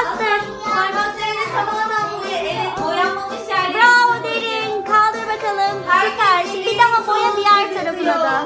Bastır. Parmaklarını tamamen boya. Evet boyanmamış yerleri. Bravo derin. Kaldır bakalım. Süper. Şimdi bir daha boya diğer tarafına da.